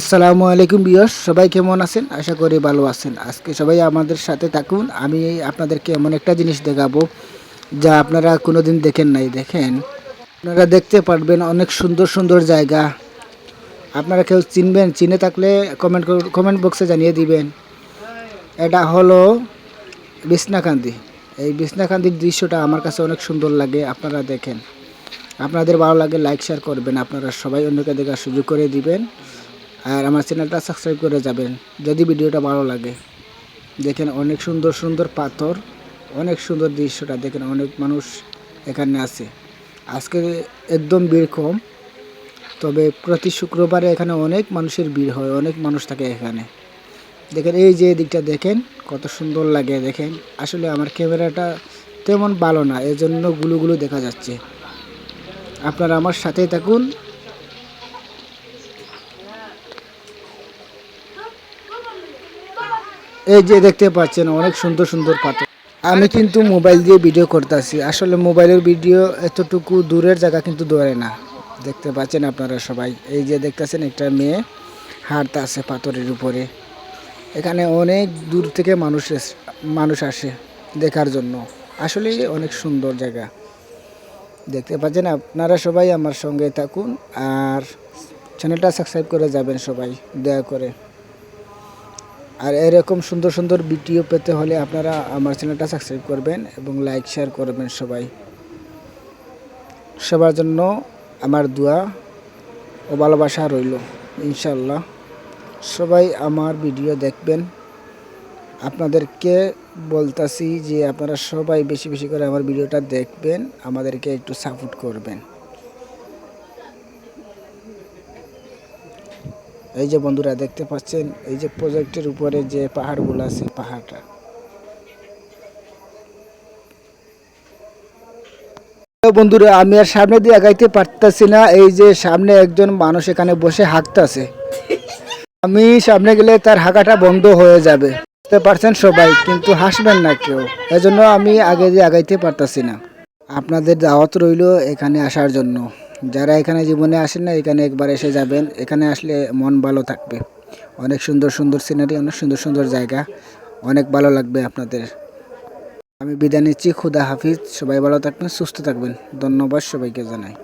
আসসালামু আলাইকুম বিয়স সবাই কেমন আছেন? আশা করি ভালো আছেন। আজকে সবাই আমাদের সাথে থাকুন। আমি আপনাদেরকে এমন একটা জিনিস দেখাবো যা আপনারা কোনোদিন দেখেন নাই। দেখেন, আপনারা দেখতে পারবেন অনেক সুন্দর সুন্দর জায়গা। আপনারা কেউ চিনবেন, চিনে থাকলে কমেন্ট কমেন্ট বক্সে জানিয়ে দিবেন। এটা হলো বিছনাকান্দি। এই বিছনাকান্দির দৃশ্যটা আমার কাছে অনেক সুন্দর লাগে, আপনারা দেখেন। আপনাদের ভালো লাগে লাইক শেয়ার করবেন। আপনারা সবাই অন্যকে দেখার সুযোগ করে দিবেন। আর আমার চ্যানেলটা সাবস্ক্রাইব করে যাবেন, যদি ভিডিওটা ভালো লাগে। দেখেন অনেক সুন্দর সুন্দর পাথর, অনেক সুন্দর দৃশ্যটা দেখেন অনেক মানুষ এখানে আছে। আজকে একদম ভিড় কম, তবে প্রতি শুক্রবারে এখানে অনেক মানুষের ভিড় হয়, অনেক মানুষ থাকে এখানে। দেখেন এই যে দিকটা দেখেন, কত সুন্দর লাগে দেখেন। আসলে আমার ক্যামেরাটা তেমন ভালো না এই জন্যগুলো দেখা যাচ্ছে। আপনারা আমার সাথেই থাকুন এই যে দেখতে পাচ্ছেন, অনেক সুন্দর সুন্দর পাথর। আমি কিন্তু মোবাইল দিয়ে ভিডিও করতেছি। আসলে মোবাইলের ভিডিও এতটুকু দূরের জায়গা কিন্তু ধরে না। দেখতে পাচ্ছেন আপনারা সবাই। এই যে দেখতেছেন একটা মেয়ে হাঁটতে আছে পাথরের উপরে। এখানে অনেক দূর থেকে মানুষ মানুষ আসে দেখার জন্য। আসলে অনেক সুন্দর জায়গা। দেখতে পাচ্ছেন আপনারা সবাই আমার সঙ্গে থাকুন। আর চ্যানেলটা সাবস্ক্রাইব করে যাবেন সবাই। দয়া করে। আর এরকম সুন্দর সুন্দর ভিডিও পেতে হলে আপনারা আমার চ্যানেলটা সাবস্ক্রাইব করবেন এবং লাইক শেয়ার করবেন সবাই। সবার জন্য আমার দোয়া ও ভালোবাসা রইল ইনশাল্লাহ সবাই আমার ভিডিও দেখবেন। আপনাদেরকে বলতাছি যে আপনারা সবাই বেশি বেশি করে আমার ভিডিওটা দেখবেন, আমাদেরকে একটু সাপোর্ট করবেন। এই যে বন্ধুরা দেখতে পাচ্ছেন, এই যে প্রজেক্টের উপরে যে পাহাড়গুলো আছে, পাহাড়টা। বন্ধুরা, আমি আর সামনে দিয়ে আগাইতে পারতাছি না, এই যে সামনে একজন মানুষ এখানে বসে হাঁকতাছে আমি সামনে গেলে তার হাঁকাটা বন্ধ হয়ে যাবে। বুঝতে পারছেন সবাই, কিন্তু হাসবেন না কেউ। এজন্য আমি আগে দিয়ে আগাইতে পারতাছি না। আপনাদের দাওয়াত রইল এখানে আসার জন্য। যারা এখানে জীবনে আসেন না এখানে একবার এসে যাবেন। এখানে আসলে মন ভালো থাকবে। অনেক সুন্দর সুন্দর সিনারি অনেক সুন্দর সুন্দর জায়গা। অনেক ভালো লাগবে আপনাদের। আমি বিদায় নিচ্ছি। খুদা হাফিজ। সবাই ভালো থাকবেন, সুস্থ থাকবেন। ধন্যবাদ সবাইকে জানাই।